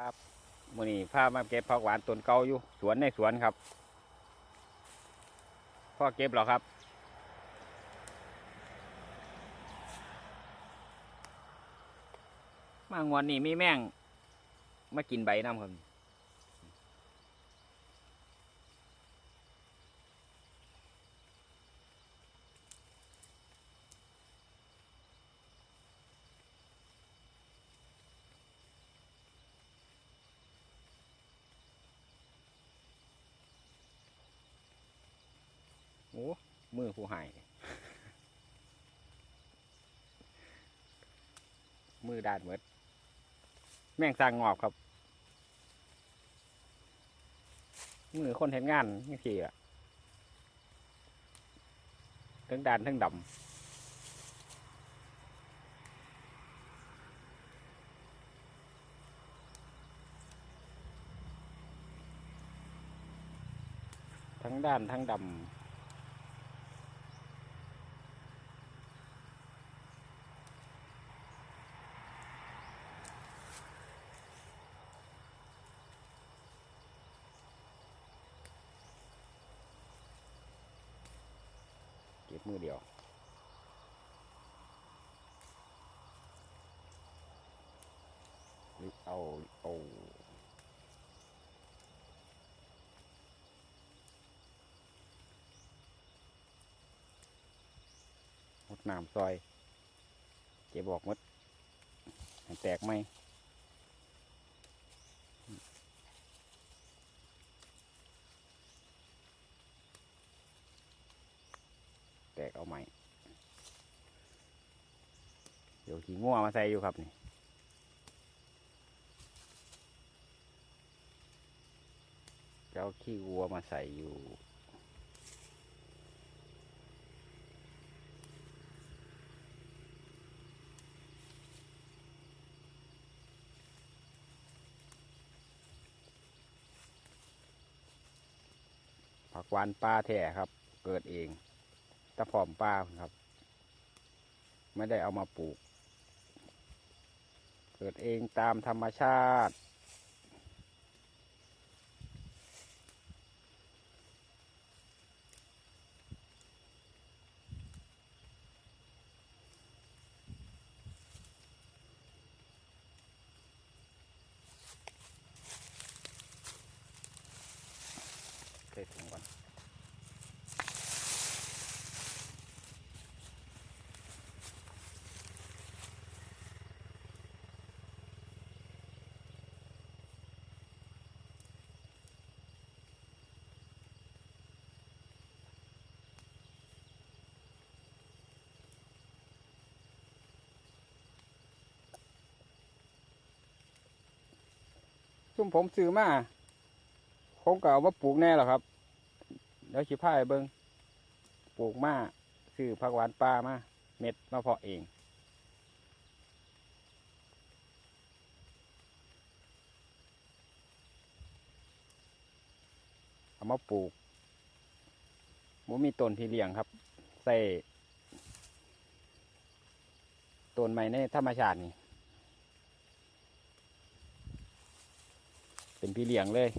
ครับมื่อนี้พามาเก็บผักหวานต้นเก่าอยู่สวนในสวนครับพ่อเก็บหรอครับ มางวนนี่มีแม่งมากินใบน้ำครับโอ้ มือผู้หายมือด้านเหมือดแม่งสร้างงอกครับ มือคนเห็นงานนี่ทีอะทั้งดานทั้งดำทั้งด้านทั้งดำ มือเดียว เอาเอาหมดน้ำซอยเก็บบอกมดแตกไหม แตก เอาใหม่เดี๋ยวขี้ง่วมาใส่อยู่ครับนี่เจ้าขี้วัวมาใส่อยู่ผักหวานปลาแท้ครับ เกิดเอง ตะพอมปลาครับ ไม่ได้เอามาปลูก เกิดเองตามธรรมชาติ ซุ่มผมซื้อมาผมก็เอามาปลูกแน่หรอครับเดี๋ยวชิพายเบิงปลูกมาซื้อผักหวานปลามาเม็ดมาเพาะเอง เอามาปลูกมันมีต้นที่เลี้ยงครับ ใส่ต้นไม้ในธรรมชาตินี่ เป็นพี่เลี้ยงเลย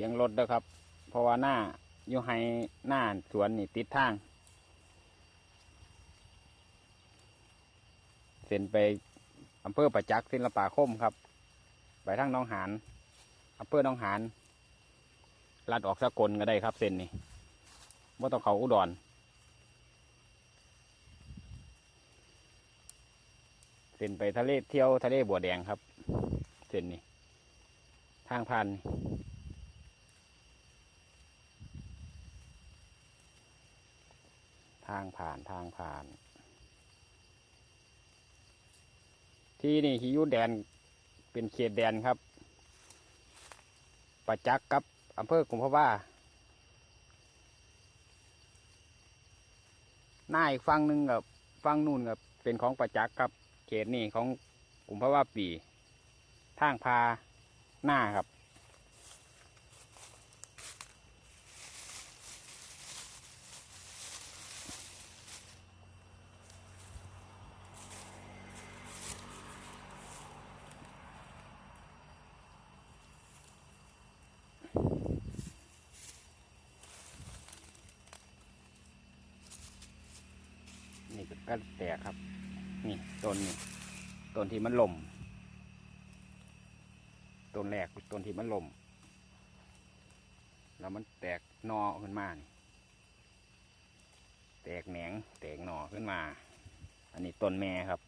สียงรถด้วยครับ เพราะว่าหน้าอยู่ให้หน้าสวนนี่ติดทาง เส้นไปอำเภอประจักษ์ศิลปาคมครับ ไปทางน้องหานอำเภอน้องหานลัดออกสกลก็ได้ครับ เส้นนี้ว่าต้องเขาอุดรเส้นไปทะเลเที่ยวทะเลบัวแดงครับ เส้นนี้ ทางพัน ทางผ่านทางผ่าน ที่นี่ฮิยุแดนเป็นเขตแดนครับ ประจักษ์กับอำเภอกุมภาวาหน้าอีกฝั่งหนึ่งกับฝั่งนู่นกับเป็นของประจักษ์ครับ เขตนี่ของกุมภาวาปีทางพาหน้าครับ ก็แตกครับ นี่ต้นนี่ต้นที่มันล่มต้นแรกต้นที่มันล่มแล้วมันแตกหนอขึ้นมานี่แตกแหนงแตกหนอขึ้นมา อันนี้ต้นแม่ครับ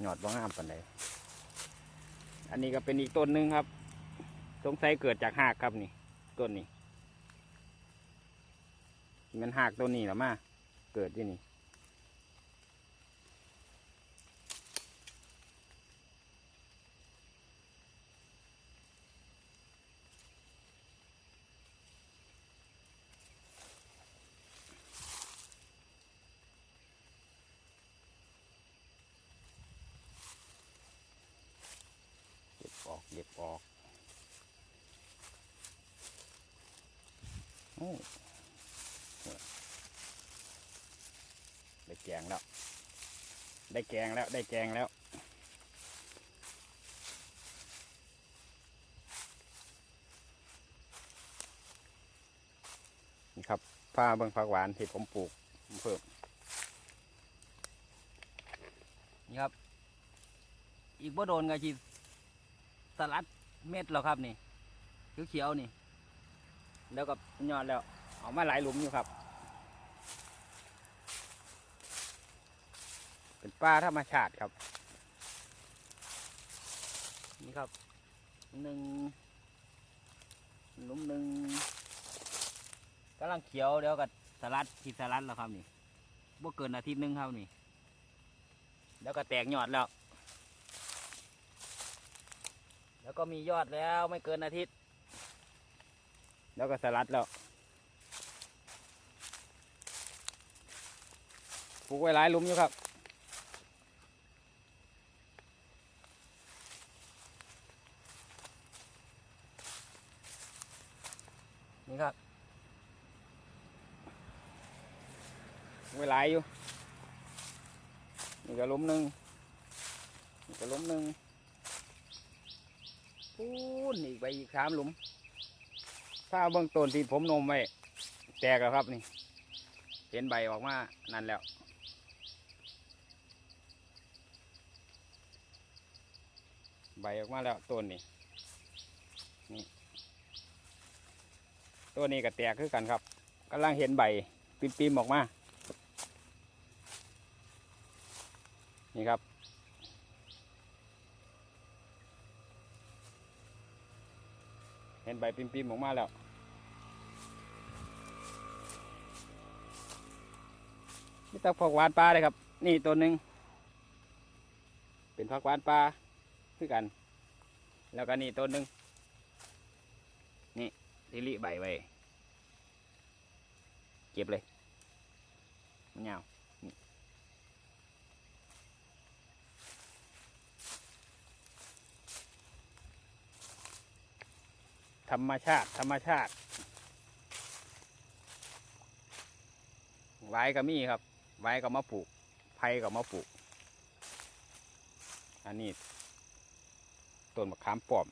หยอดว่างามปันใด อันนี้ก็เป็นอีกต้นหนึ่งครับ สงสัยเกิดจากหากครับนี่ต้นนี้มันหากต้นนี้หรอมาเกิดที่นี่ เก็บออกเก็บออกโอ้ได้แกงแล้ว ได้แกงแล้วได้แกงแล้วนี่ครับผ้าเบิ่งผักหวานที่ผมปลูกผมเพิ่มนี่ครับ อีกบ่โดนก็จีสลัดเม็ดแล้วครับนี่เขียวๆนี่ แล้วก็ยอดแล้ว ออกมาหลายหลุมอยู่ครับ เป็นปลาธรรมชาติครับ นี่ครับหนึ่งลุมหนึ่งกำลังเขียวเดี๋ยวก็สลัดขีดสลัดแล้วครับนี่บ่เกินอาทิตย์หนึงครับนี่ แล้วก็แตกยอดแล้ว แล้วก็มียอดแล้วไม่เกินอาทิตย์ แล้วก็สลัดแล้วปลูกไว้หลายลุมอยู่ครับ นี่ครับปลูกไว้หลายอยู่นี่ก็ลุมหนึ่งนี่ก็ลุมหนึ่งพูนอีกไปอีกสามหลุม ถ้าเบื้องต้นที่ผมนมไว้แตกแล้วครับนี่ เห็นใบออกมานั่นแล้ว ใบออกมาแล้วต้นนี้นี่ ต้นนี้ก็แตกคือกันครับกำลังเห็นใบปิมๆออกมา นี่ครับ เห็นใบปิมๆออกมาแล้วนี่ตักผักหวานปลาเลยครับ นี่ตัวหนึ่งเป็นผักหวานปลาคือกัน แล้วก็นี่ตัวหนึ่ง ที่ลิใบไว้เก็บเลยมันยาวธรรมชาติ ธรรมชาติไว้ก็มีครับ ไว้ก็มาปลูกไผ่ก็มาปลูก อันนี้ต้นมะขามป้อม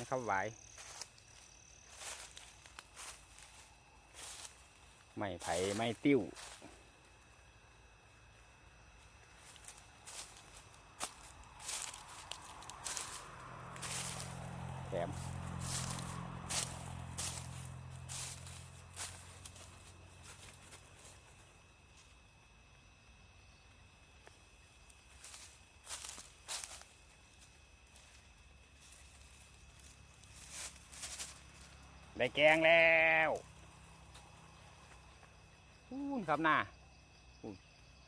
นะครับไว้ ไม่ไผ่ไม่ติ้ว แถมได้แกงแล้ว พูนครับหน้า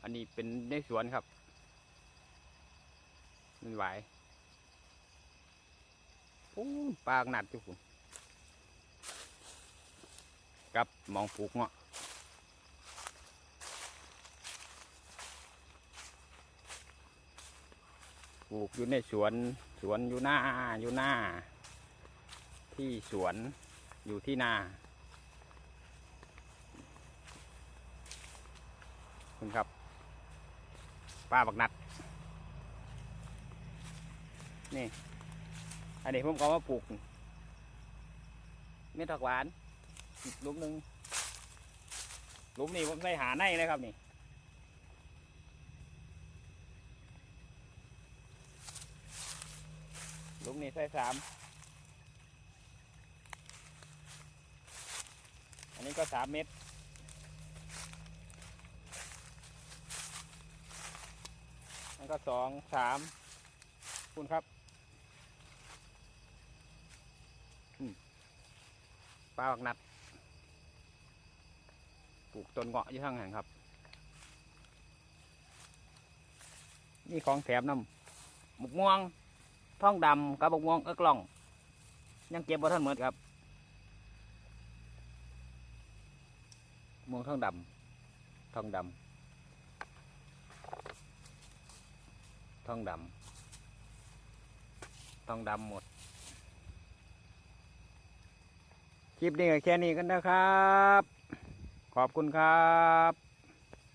อันนี้เป็นในสวนครับ มันไหวพูนปากหนัดทุกคนกับมองปลูกเงาะปลูกอยู่ในสวนสวนอยู่หน้าอยู่หน้า ที่สวนอยู่ที่นา คุณครับ ป้าบักนัด นี่ อันนี้ผมก็มาปลูกเม็ดผักหวานลุมหนึ่งลุมนี้ผมใส่หาในเลยครับนี่ลุมนี้ใส่สามอันนี้ก็สามเม็ด อันนก็ สองสามคุณครับปลาบักนัดปลูกต้นเงาะอยู่ข้างหันครับ นี่ของแถมนำหมกม่วงท้องดำกับหมกม่วงเอิกล่อง ยังเก็บบ่ทันเหมดครับม่วงทองดำทองดำ ทองดำทองดำหมด คลิปนี้ก็แค่นี้กันนะครับ ขอบคุณครับ